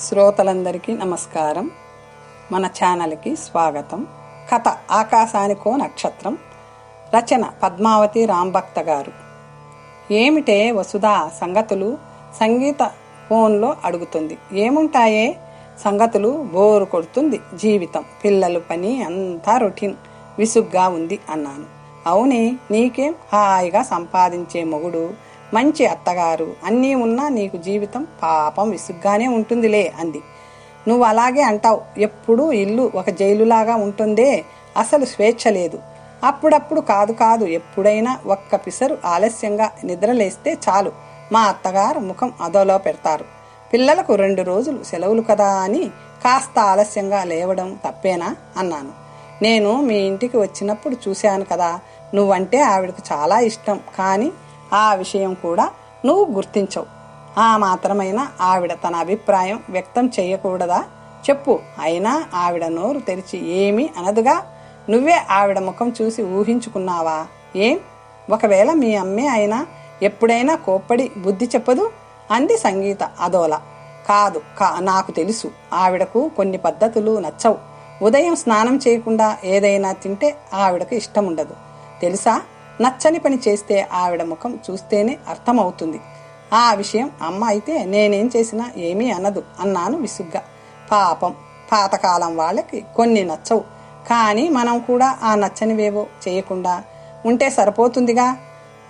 శ్రోతలందరికీ నమస్కారం. మన ఛానల్కి స్వాగతం. కథ ఆకాశానికో నక్షత్రం. రచన పద్మావతి రాంభక్త గారు. ఏమిటే వసుధా సంగతులు? సంగీత ఫోన్లో అడుగుతుంది. ఏముంటాయే? సంగతులు బోరు కొడుతుంది జీవితం. పిల్లలు పని అంతా రొటీన్. విసుగ్గా ఉంది అన్నాను. అవునే నీకేం హాయిగా సంపాదించే మొగుడు? మంచి అత్తగారు అన్నీ ఉన్నా నీకు జీవితం పాపం విసుగ్గానే ఉంటుందిలే అంది. నువ్వు అలాగే అంటావు ఎప్పుడూ ఇల్లు ఒక జైలులాగా ఉంటుందే అసలు స్వేచ్ఛ లేదు. అప్పుడప్పుడు కాదు కాదు ఎప్పుడైనా ఒక్క పిసరు ఆలస్యంగా నిద్రలేస్తే చాలు. మా అత్తగారు ముఖం అదోలో పెడతారు. పిల్లలకు రెండు రోజులు సెలవులు కదా అని కాస్త ఆలస్యంగా లేవడం తప్పేనా అన్నాను. నేను మీ ఇంటికి వచ్చినప్పుడు చూశాను కదా నువ్వంటే ఆవిడకు చాలా ఇష్టం. కానీ ఆ విషయం కూడా నువ్వు గుర్తించవు. ఆ మాత్రమైనా ఆవిడ తన అభిప్రాయం వ్యక్తం చేయకూడదా? చెప్పు. అయినా ఆవిడ నోరు తెరిచి ఏమీ అనదుగా? నువ్వే ఆవిడ ముఖం చూసి ఊహించుకున్నావా? ఏం? ఒకవేళ మీ అమ్మే అయినా ఎప్పుడైనా కోప్పడి బుద్ధి చెప్పదు? అంది సంగీత అదోల. కాదు కా నాకు తెలుసు. ఆవిడకు కొన్ని పద్ధతులు నచ్చవు. ఉదయం స్నానం చేయకుండా ఏదైనా తింటే ఆవిడకు ఇష్టం ఉండదు తెలుసా? నచ్చని పని చేస్తే ఆవిడ ముఖం చూస్తేనే అర్థమవుతుంది. ఆ విషయం అమ్మ అయితే నేనేం చేసినా ఏమీ అనదు అన్నాను విసుగ్గా. పాపం పాతకాలం వాళ్ళకి కొన్ని నచ్చవు. కానీ మనం కూడా ఆ నచ్చనివేవో చేయకుండా ఉంటే సరిపోతుందిగా.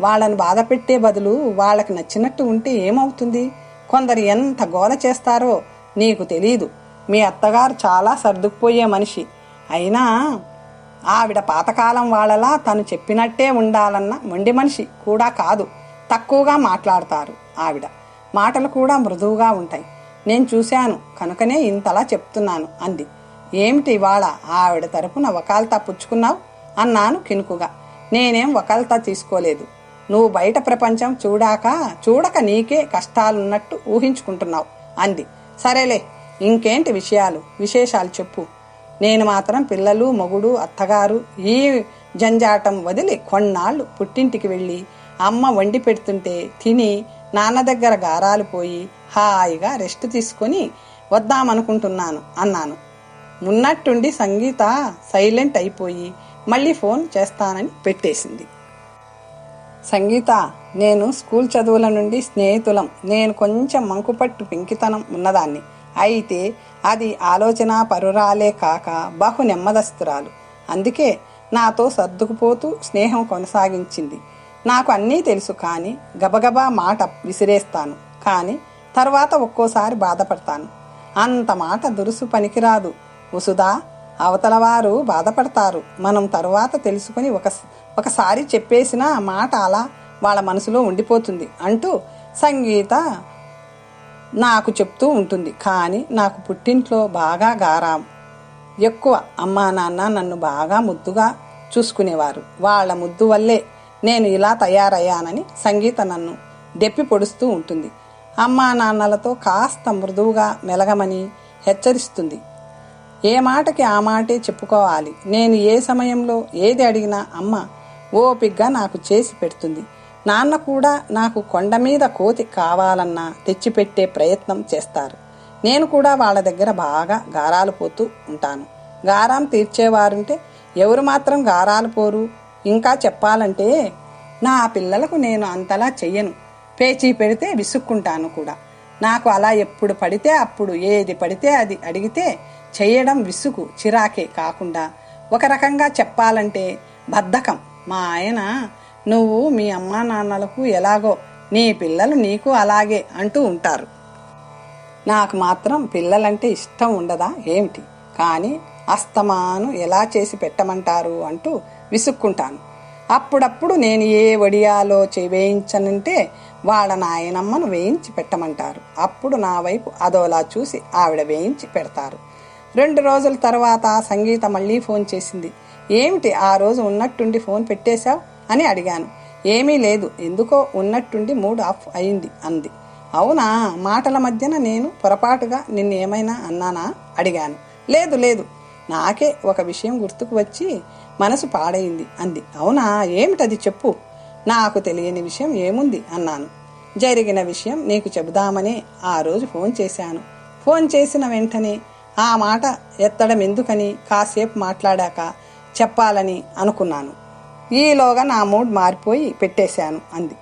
వాళ్ళని బాధ పెట్టే బదులు వాళ్ళకి నచ్చినట్టు ఉంటే ఏమవుతుంది? కొందరు ఎంత గోల చేస్తారో నీకు తెలీదు. మీ అత్తగారు చాలా సర్దుకుపోయే మనిషి. అయినా ఆవిడ పాతకాలం వాళ్ళలా తను చెప్పినట్టే ఉండాలన్న మొండి మనిషి కూడా కాదు. తక్కువగా మాట్లాడతారు ఆవిడ. మాటలు కూడా మృదువుగా ఉంటాయి. నేను చూశాను కనుకనే ఇంతలా చెప్తున్నాను అంది. ఏమిటి ఇవాళ ఆవిడ తరపున వకాల్తా పుచ్చుకున్నావు? అన్నాను కినుకుగా. నేనేం వకాల్తా తీసుకోలేదు. నువ్వు బయట ప్రపంచం చూడాక చూడక నీకే కష్టాలున్నట్టు ఊహించుకుంటున్నావు అంది. సరేలే ఇంకేంటి విషయాలు? విశేషాలు చెప్పు. నేను మాత్రం పిల్లలు మొగుడు అత్తగారు ఈ జంజాటం వదిలి కొన్నాళ్ళు పుట్టింటికి వెళ్ళి అమ్మ వండి పెడుతుంటే తిని నాన్న దగ్గర గారాలు పోయి హాయిగా రెస్ట్ తీసుకొని వద్దామనుకుంటున్నాను అన్నాను. ఉన్నట్టుండి సంగీత సైలెంట్ అయిపోయి మళ్ళీ ఫోన్ చేస్తానని పెట్టేసింది. సంగీత నేను స్కూల్ చదువుల నుండి స్నేహితులం. నేను కొంచెం మంకుపట్టు పింకితనం ఉన్నదాన్ని. అయితే అది ఆలోచన పరురాలే కాక బహు నెమ్మదస్తురాలు. అందుకే నాతో సర్దుకుపోతూ స్నేహం కొనసాగించింది. నాకు అన్నీ తెలుసు కానీ గబగబా మాట విసిరేస్తాను. కానీ తర్వాత ఒక్కోసారి బాధపడతాను. అంత మాట దురుసు పనికిరాదు. ఉసుదా అవతలవారు బాధపడతారు. మనం తరువాత తెలుసుకుని ఒక ఒకసారి చెప్పేసిన మాట అలా వాళ్ళ మనసులో ఉండిపోతుంది అంటూ సంగీత నాకు చెప్తూ ఉంటుంది. కానీ నాకు పుట్టింట్లో బాగా గారాం. ఎక్కువ అమ్మా నాన్న నన్ను బాగా ముద్దుగా చూసుకునేవారు. వాళ్ళ ముద్దు వల్లే నేను ఇలా తయారయ్యానని సంగీత నన్ను దెప్పి పొడుస్తూ ఉంటుంది. అమ్మా నాన్నలతో కాస్త మృదువుగా మెలగమని హెచ్చరిస్తుంది. ఏ మాటకి ఆ మాటే చెప్పుకోవాలి. నేను ఏ సమయంలో ఏది అడిగినా అమ్మ ఓపిగ్గా నాకు చేసి పెడుతుంది. నాన్న కూడా నాకు కొండ మీద కోతి కావాలన్నా తెచ్చిపెట్టే ప్రయత్నం చేస్తారు. నేను కూడా వాళ్ళ దగ్గర బాగా గారాలు పోతూ ఉంటాను. గారాం తీర్చేవారుంటే ఎవరు మాత్రం గారాలు పోరు? ఇంకా చెప్పాలంటే నా పిల్లలకు నేను అంతలా చెయ్యను. పేచీ పెడితే విసుక్కుంటాను కూడా. నాకు అలా ఎప్పుడు పడితే అప్పుడు ఏది పడితే అది అడిగితే చేయడం విసుగు చిరాకే కాకుండా ఒక రకంగా చెప్పాలంటే బద్ధకం. మా ఆయన నువ్వు మీ అమ్మా నాన్నలకు ఎలాగో నీ పిల్లలు నీకు అలాగే అంటూ ఉంటారు. నాకు మాత్రం పిల్లలంటే ఇష్టం ఉండదా ఏమిటి? కానీ అస్తమాను ఎలా చేసి పెట్టమంటారు అంటూ విసుక్కుంటాను. అప్పుడప్పుడు నేను ఏ వడియాలో వేయించనంటే వాళ్ళ నాయనమ్మను వేయించి పెట్టమంటారు. అప్పుడు నా వైపు అదోలా చూసి ఆవిడ వేయించి పెడతారు. రెండు రోజుల తర్వాత సంగీత మళ్ళీ ఫోన్ చేసింది. ఏమిటి ఆ రోజు ఉన్నట్టుండి ఫోన్ పెట్టేశావు? అని అడిగాను. ఏమీ లేదు. ఎందుకో ఉన్నట్టుండి మూడ్ ఆఫ్ అయింది అంది. అవునా? మాటల మధ్యన నేను పొరపాటుగా నిన్ను ఏమైనా అన్నానా? అడిగాను. లేదు లేదు. నాకే ఒక విషయం గుర్తుకు వచ్చి మనసు పాడైంది అంది. అవునా? ఏమిటది చెప్పు. నాకు తెలియని విషయం ఏముంది? అన్నాను. జరిగిన విషయం నీకు చెబుదామనే ఆ రోజు ఫోన్ చేశాను. ఫోన్ చేసిన వెంటనే ఆ మాట ఎత్తడం ఎందుకని కాసేపు మాట్లాడాక చెప్పాలని అనుకున్నాను. ఈలోగా నా మూడ్ మారిపోయి పెట్టేశాను అంది.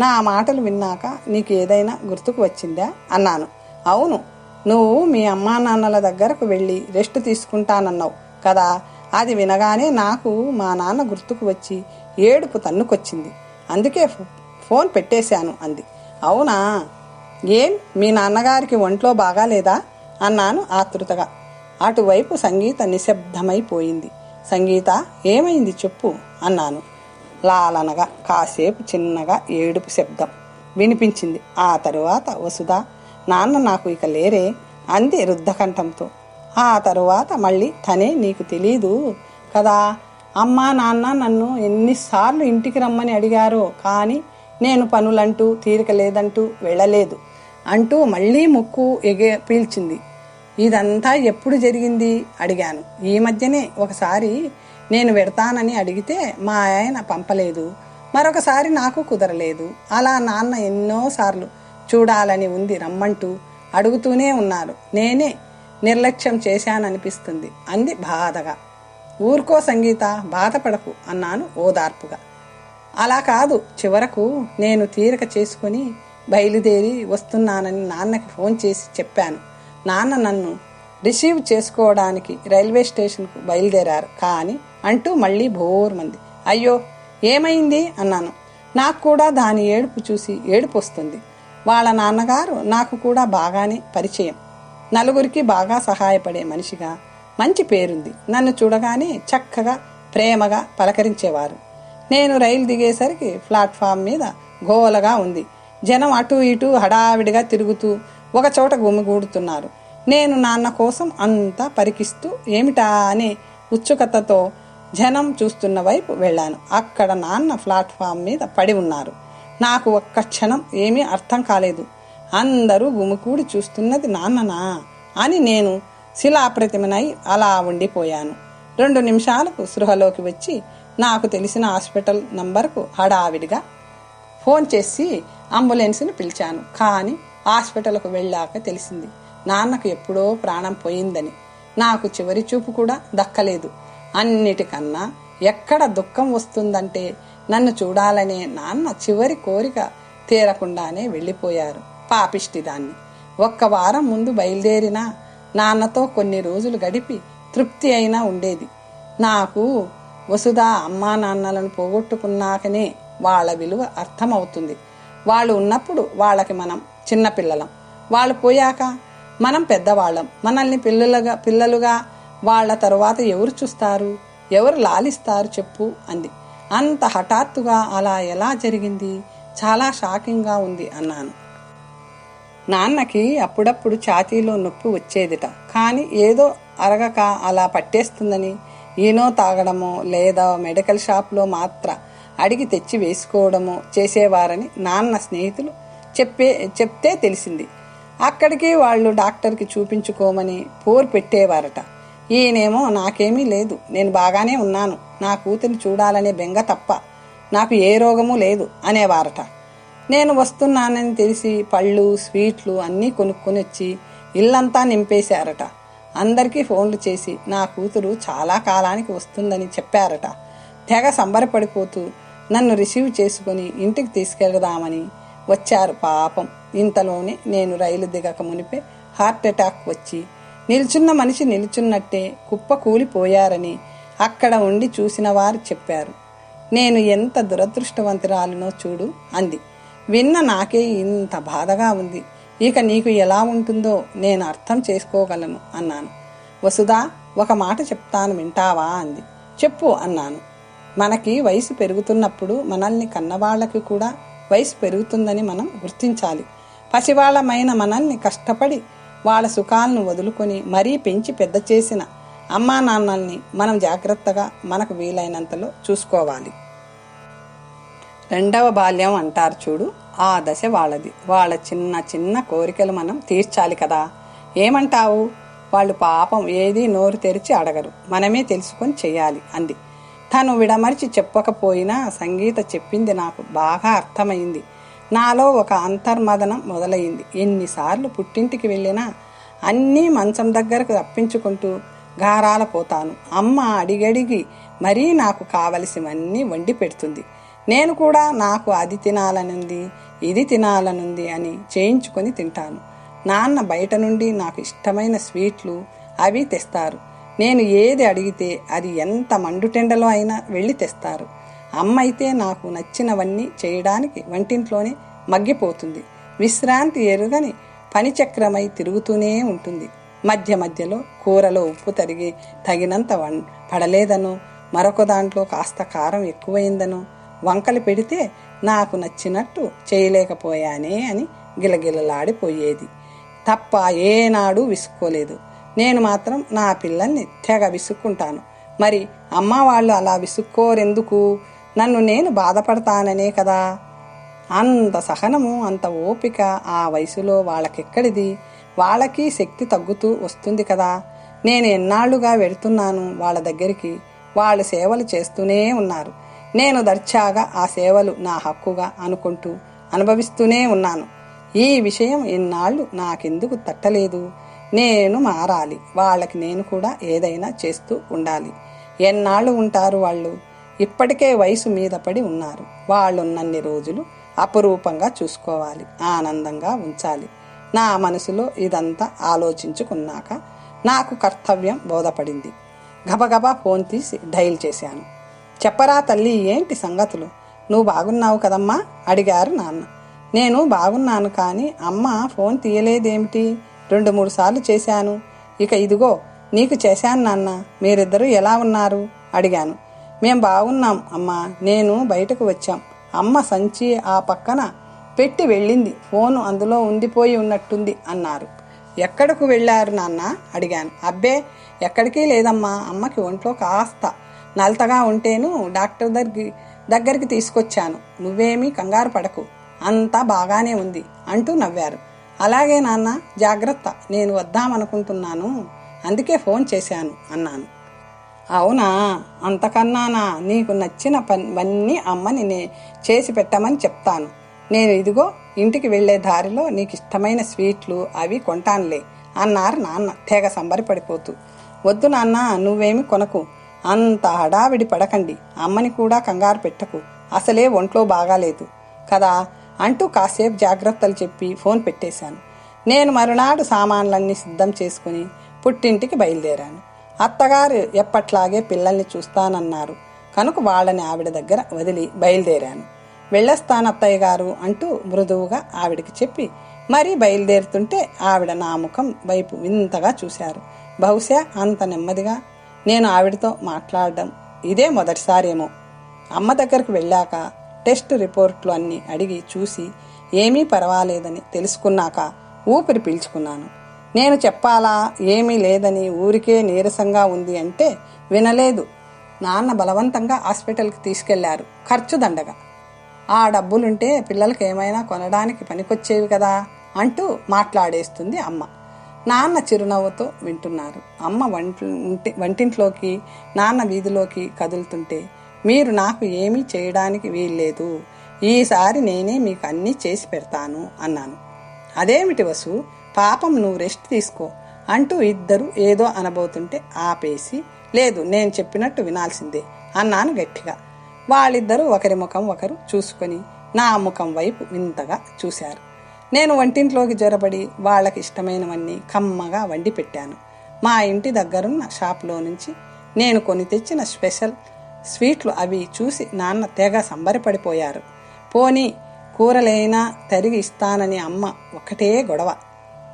నా మాటలు విన్నాక నీకు ఏదైనా గుర్తుకు వచ్చిందా? అన్నాను. అవును. నువ్వు మీ అమ్మా నాన్నల దగ్గరకు వెళ్ళి రెస్ట్ తీసుకుంటానన్నావు కదా? అది వినగానే నాకు మా నాన్న గుర్తుకు వచ్చి ఏడుపు తన్నుకొచ్చింది. అందుకే ఫోన్ పెట్టేశాను అంది. అవునా? ఏం? మీ నాన్నగారికి ఒంట్లో బాగాలేదా? అన్నాను ఆతృతగా అటువైపు సంగీత నిశ్శబ్దమైపోయింది. సంగీత ఏమైంది చెప్పు అన్నాను. లాలనగా కాసేపు చిన్నగా ఏడుపు శబ్దం వినిపించింది. ఆ తరువాత వసుధ నాన్న నాకు ఇక లేరే అంది రుద్ధకంఠంతో. ఆ తరువాత మళ్ళీ తనే నీకు తెలీదు కదా? అమ్మా నాన్న నన్ను ఎన్నిసార్లు ఇంటికి రమ్మని అడిగారో కానీ నేను పనులంటూ తీరిక లేదంటూ వెళ్ళలేదు అంటూ మళ్ళీ ముక్కు ఎగే పీల్చింది. ఇదంతా ఎప్పుడు జరిగింది? అడిగాను. ఈ మధ్యనే ఒకసారి నేను వెడతానని అడిగితే మా ఆయన పంపలేదు. మరొకసారి నాకు కుదరలేదు. అలా నాన్న ఎన్నోసార్లు చూడాలని ఉంది రమ్మంటూ అడుగుతూనే ఉన్నారు. నేనే నిర్లక్ష్యం చేశాననిపిస్తుంది అంది బాధగా. ఊరుకో సంగీత బాధపడకు అన్నాను ఓదార్పుగా. అలా కాదు చివరకు నేను తీరిక చేసుకుని బయలుదేరి వస్తున్నానని నాన్నకి ఫోన్ చేసి చెప్పాను. నాన్న నన్ను రిసీవ్ చేసుకోవడానికి రైల్వే స్టేషన్కు బయలుదేరారు. కానీ అంటూ మళ్ళీ బోర్మంది. అయ్యో ఏమైంది? అన్నాను. నాకు కూడా దాని ఏడుపు చూసి ఏడుపు వస్తుంది. వాళ్ళ నాన్నగారు నాకు కూడా బాగానే పరిచయం. నలుగురికి బాగా సహాయపడే మనిషిగా మంచి పేరుంది. నన్ను చూడగానే చక్కగా ప్రేమగా పలకరించేవారు. నేను రైలు దిగేసరికి ప్లాట్ఫామ్ మీద గోలగా ఉంది. జనం అటు ఇటు హడావిడిగా తిరుగుతూ ఒక చోట గుమిగూడుతున్నారు నేను నాన్న కోసం అంతా పరికిస్తూ ఏమిటా అని ఉత్సుకతతో జనం చూస్తున్న వైపు వెళ్ళాను. అక్కడ నాన్న ప్లాట్ఫామ్ మీద పడి ఉన్నారు. నాకు ఒక్క క్షణం ఏమీ అర్థం కాలేదు. అందరూ గుమికూడి చూస్తున్నది నాన్ననా అని నేను శిలాప్రతిమనై అలా ఉండిపోయాను. రెండు నిమిషాలకు సృహలోకి వచ్చి నాకు తెలిసిన హాస్పిటల్ నంబర్కు హడావిడిగా ఫోన్ చేసి అంబులెన్స్ని పిలిచాను. కానీ హాస్పిటల్కు వెళ్ళాక తెలిసింది. నాన్నకు ఎప్పుడో ప్రాణం పోయిందని. నాకు చివరి చూపు కూడా దక్కలేదు. అన్నిటికన్నా ఎక్కడ దుఃఖం వస్తుందంటే నన్ను చూడాలనే నాన్న చివరి కోరిక తీరకుండానే వెళ్ళిపోయారు పాపిష్టి దాన్ని. ఒక్క వారం ముందు బయలుదేరిన నాన్నతో కొన్ని రోజులు గడిపి తృప్తి అయినా ఉండేది. నాకు వసుధ అమ్మా నాన్నలను పోగొట్టుకున్నాకనే వాళ్ళ విలువ అర్థమవుతుంది. వాళ్ళు ఉన్నప్పుడు వాళ్ళకి మనం చిన్నపిల్లలం వాళ్ళు పోయాక మనం పెద్దవాళ్ళం. మనల్ని పిల్లలుగా పిల్లలుగా వాళ్ళ తరువాత ఎవరు చూస్తారు? ఎవరు లాలిస్తారు చెప్పు అంది. అంత హఠాత్తుగా అలా ఎలా జరిగింది? చాలా షాకింగ్గా ఉంది అన్నాను. నాన్నకి అప్పుడప్పుడు ఛాతీలో నొప్పి వచ్చేదిట. కానీ ఏదో అరగక అలా పట్టేస్తుందని ఈనో తాగడమో లేదా మెడికల్ షాప్లో మాత్ర అడిగి తెచ్చి వేసుకోవడము చేసేవారని నాన్న స్నేహితులు చెప్పే చెప్తే తెలిసింది. అక్కడికి వాళ్ళు డాక్టర్కి చూపించుకోమని పోరు పెట్టేవారట. ఈయనేమో నాకేమీ లేదు. నేను బాగానే ఉన్నాను. నా కూతురిని చూడాలనే బెంగ తప్ప నాకు ఏ రోగము లేదు అనేవారట. నేను వస్తున్నానని తెలిసి పళ్ళు స్వీట్లు అన్నీ కొనుక్కొని వచ్చి ఇల్లంతా నింపేశారట. అందరికీ ఫోన్లు చేసి నా కూతురు చాలా కాలానికి వస్తుందని చెప్పారట. తెగ సంబరపడిపోతూ నన్ను రిసీవ్ చేసుకుని ఇంటికి తీసుకెళ్దామని వచ్చారు పాపం. ఇంతలోనే నేను రైలు దిగక మునిపే హార్ట్ అటాక్ వచ్చి నిల్చున్న మనిషి నిల్చున్నట్టే కుప్ప కూలిపోయారని అక్కడ ఉండి చూసిన వారు చెప్పారు. నేను ఎంత దురదృష్టవంతురాలినో చూడు అంది. విన్న నాకే ఇంత బాధగా ఉంది. ఇక నీకు ఎలా ఉంటుందో నేను అర్థం చేసుకోగలను అన్నాను. వసుధా ఒక మాట చెప్తాను వింటావా అంది. చెప్పు అన్నాను. మనకి వయసు పెరుగుతున్నప్పుడు మనల్ని కన్నవాళ్ళకి కూడా వయసు పెరుగుతుందని మనం గుర్తించాలి. పసివాళ్ళమైన మనల్ని కష్టపడి వాళ్ళ సుఖాలను వదులుకొని మరీ పెంచి పెద్ద చేసిన అమ్మా నాన్నల్ని మనం జాగ్రత్తగా మనకు వీలైనంతలో చూసుకోవాలి. రెండవ బాల్యం అంటారు చూడు ఆ దశ వాళ్ళది. వాళ్ళ చిన్న చిన్న కోరికలు మనం తీర్చాలి కదా. ఏమంటావు? వాళ్ళు పాపం ఏది నోరు తెరిచి అడగరు. మనమే తెలుసుకొని చేయాలి అంది. తను విడమర్చి చెప్పకపోయినా సంగీత చెప్పింది నాకు బాగా అర్థమైంది. నాలో ఒక అంతర్మదనం మొదలైంది. ఎన్నిసార్లు పుట్టింటికి వెళ్ళినా అన్నీ మంచం దగ్గరకు రప్పించుకుంటూ గారాల పోతాను. అమ్మ అడిగడిగి మరీ నాకు కావలసివన్నీ వండి పెడుతుంది. నేను కూడా నాకు అది తినాలనుంది ఇది తినాలనుంది అని చేయించుకొని తింటాను. నాన్న బయట నుండి నాకు ఇష్టమైన స్వీట్లు అవి తెస్తారు. నేను ఏది అడిగితే అది ఎంత మండుటెండలో అయినా వెళ్ళి తెస్తారు. అమ్మ అయితే నాకు నచ్చినవన్నీ చేయడానికి వంటింట్లోనే మగ్గిపోతుంది. విశ్రాంతి ఎరుగని పనిచక్రమై తిరుగుతూనే ఉంటుంది. మధ్య మధ్యలో కూరలో ఉప్పు తరిగి తగినంత వం పడలేదనో మరొక దాంట్లో కాస్త కారం ఎక్కువైందనో వంకలు పెడితే నాకు నచ్చినట్టు చేయలేకపోయానే అని గిలగిలలాడిపోయేది. తప్ప ఏనాడు విసుక్కోలేదు. నేను మాత్రం నా పిల్లల్ని తెగ విసుక్కుంటాను. మరి అమ్మ వాళ్ళు అలా విసుక్కోరెందుకు? నన్ను నేను బాధపడతాననే కదా. అంత సహనము అంత ఓపిక ఆ వయసులో వాళ్ళకెక్కడిది? వాళ్ళకి శక్తి తగ్గుతూ వస్తుంది కదా. నేను ఎన్నాళ్ళుగా వెళుతున్నాను వాళ్ళ దగ్గరికి. వాళ్ళు సేవలు చేస్తూనే ఉన్నారు. నేను దర్చాగా ఆ సేవలు నా హక్కుగా అనుకుంటూ అనుభవిస్తూనే ఉన్నాను. ఈ విషయం ఇన్నాళ్ళు నాకెందుకు తట్టలేదు? నేను మారాలి. వాళ్ళకి నేను కూడా ఏదైనా చేస్తూ ఉండాలి. ఎన్నాళ్ళు ఉంటారు వాళ్ళు? ఇప్పటికే వయసు మీద పడి ఉన్నారు. వాళ్ళున్నన్ని రోజులు అపురూపంగా చూసుకోవాలి. ఆనందంగా ఉంచాలి. నా మనసులో ఇదంతా ఆలోచించుకున్నాక నాకు కర్తవ్యం బోధపడింది. గబగబా ఫోన్ తీసి డైల్ చేశాను. చెప్పరా తల్లి ఏంటి సంగతులు? నువ్వు బాగున్నావు కదమ్మా? అడిగారు నాన్న. నేను బాగున్నాను కానీ అమ్మ ఫోన్ తీయలేదేమిటి? రెండు మూడు సార్లు చేశాను. ఇక ఇదిగో నీకు చేశాను నాన్న. మీరిద్దరూ ఎలా ఉన్నారు? అడిగాను. మేం బాగున్నాం అమ్మా. నేను బయటకు వచ్చాం. అమ్మ సంచి ఆ పక్కన పెట్టి వెళ్ళింది. ఫోను అందులో ఉండిపోయి ఉన్నట్టుంది అన్నారు. ఎక్కడకు వెళ్ళారు నాన్న? అడిగాను. అబ్బే ఎక్కడికి లేదమ్మా. అమ్మకి ఒంట్లో కాస్త నలతగా ఉంటేను డాక్టర్ దగ్గరికి దగ్గరికి తీసుకొచ్చాను. నువ్వేమీ కంగారు పడకు. అంతా బాగానే ఉంది అంటూ నవ్వారు. అలాగే నాన్న జాగ్రత్త. నేను వద్దామనుకుంటున్నాను. అందుకే ఫోన్ చేశాను అన్నాను. అవునా? అంతకన్నానా? నీకు నచ్చిన పన్నీ అమ్మని నే చేసి పెట్టమని చెప్తాను. నేను ఇదిగో ఇంటికి వెళ్ళే దారిలో నీకు ఇష్టమైన స్వీట్లు అవి కొంటానులే అన్నారు నాన్న తెగ సంబరిపడిపోతూ. వద్దు నాన్న నువ్వేమి కొనకు. అంత హడావిడి పడకండి. అమ్మని కూడా కంగారు పెట్టకు. అసలే ఒంట్లో బాగాలేదు. కదా? అంటూ కాసేపు జాగ్రత్తలు చెప్పి ఫోన్ పెట్టేశాను. నేను మరునాడు సామాన్లన్నీ సిద్ధం చేసుకుని పుట్టింటికి బయలుదేరాను. అత్తగారు ఎప్పట్లాగే పిల్లల్ని చూస్తానన్నారు. కనుక వాళ్ళని ఆవిడ దగ్గర వదిలి బయలుదేరాను. వెళ్ళొస్తాను అత్తయ్య గారు అంటూ మృదువుగా ఆవిడకి చెప్పి మరీ బయలుదేరుతుంటే ఆవిడ నా ముఖం వైపు వింతగా చూశారు. బహుశా అంత నెమ్మదిగా నేను ఆవిడతో మాట్లాడడం ఇదే మొదటిసారేమో. అమ్మ దగ్గరకు వెళ్ళాక టెస్ట్ రిపోర్ట్లు అన్నీ అడిగి చూసి ఏమీ పర్వాలేదని తెలుసుకున్నాక ఊపిరి పీల్చుకున్నాను. నేను చెప్పాలా ఏమీ లేదని ఊరికే నీరసంగా ఉంది అంటే వినలేదు. నాన్న బలవంతంగా హాస్పిటల్కి తీసుకెళ్ళారు ఖర్చు దండగా. ఆ డబ్బులుంటే పిల్లలకి ఏమైనా కొనడానికి పనికొచ్చేవి కదా అంటూ మాట్లాడేస్తుంది అమ్మ. నాన్న చిరునవ్వుతో వింటున్నారు. అమ్మ వంటి వంటింట్లోకి నాన్న వీధిలోకి కదులుతుంటే మీరు నాకు ఏమీ చేయడానికి వీల్లేదు. ఈసారి నేనే మీకు అన్నీ చేసి పెడతాను అన్నాను. అదేమిటి వసు? పాపం నువ్వు రెస్ట్ తీసుకో. అంటూ ఇద్దరు ఏదో అనబోతుంటే ఆపేసి లేదు నేను చెప్పినట్టు వినాల్సిందే అన్నాను గట్టిగా. వాళ్ళిద్దరూ ఒకరి ముఖం ఒకరు చూసుకొని నా ముఖం వైపు వింతగా చూశారు. నేను వంటింట్లోకి జొరబడి వాళ్ళకి ఇష్టమైనవన్నీ కమ్మగా వండి పెట్టాను మా ఇంటి దగ్గరున్న షాప్లో నుంచి నేను కొని తెచ్చిన స్పెషల్ స్వీట్లు అవి చూసి నాన్న తెగ సంబరపడిపోయారు. పోనీ కూరలైనా తరిగి ఇస్తానని అమ్మ ఒకటే గొడవ.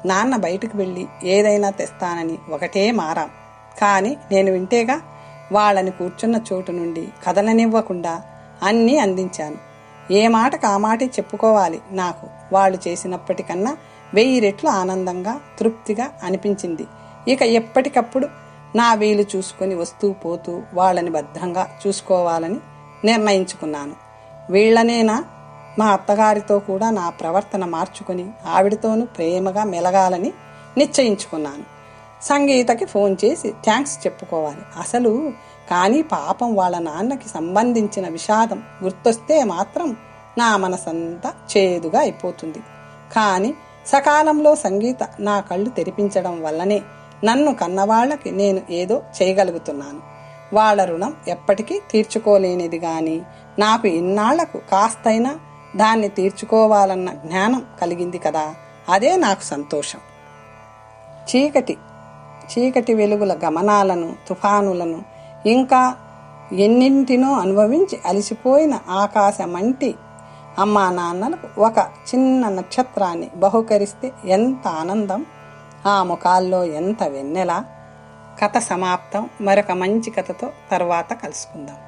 నాన్న బయటకు వెళ్ళి ఏదైనా తెస్తానని ఒకటే మారాం. కానీ నేను వింటేగా వాళ్ళని కూర్చున్న చోటు నుండి కదలనివ్వకుండా అన్నీ అందించాను. ఏ మాట కామాటే చెప్పుకోవాలి నాకు. వాళ్ళు చేసినప్పటికన్నా వెయ్యి రెట్లు ఆనందంగా తృప్తిగా అనిపించింది. ఇక ఎప్పటికప్పుడు నా వీలు చూసుకొని వస్తూ పోతూ వాళ్ళని భద్రంగా చూసుకోవాలని నిర్ణయించుకున్నాను. వీళ్ళనేనా మా అత్తగారితో కూడా నా ప్రవర్తన మార్చుకుని ఆవిడతోనూ ప్రేమగా మెలగాలని నిశ్చయించుకున్నాను. సంగీతకి ఫోన్ చేసి థ్యాంక్స్ చెప్పుకోవాలి. అసలు కానీ పాపం వాళ్ళ నాన్నకి సంబంధించిన విషాదం గుర్తొస్తే మాత్రం నా మనసంతా చేదుగా అయిపోతుంది. కానీ సకాలంలో సంగీత నా కళ్ళు తెరిపించడం వల్లనే నన్ను కన్నవాళ్ళకి నేను ఏదో చేయగలుగుతున్నాను. వాళ్ళ రుణం ఎప్పటికీ తీర్చుకోలేనిది గాని నాకు ఇన్నాళ్ళకు కాస్తైనా దాన్ని తీర్చుకోవాలన్న జ్ఞానం కలిగింది కదా అదే నాకు సంతోషం. చీకటి చీకటి వెలుగుల గమనాలను తుఫానులను ఇంకా ఎన్నింటినో అనుభవించి అలసిపోయిన ఆకాశమంటి అమ్మా నాన్నలకు ఒక చిన్న నక్షత్రాన్ని బహుకరిస్తే ఎంత ఆనందం! ఆ ముఖాల్లో ఎంత వెన్నెల. కథ సమాప్తం. మరొక మంచి కథతో తర్వాత కలుసుకుందాం.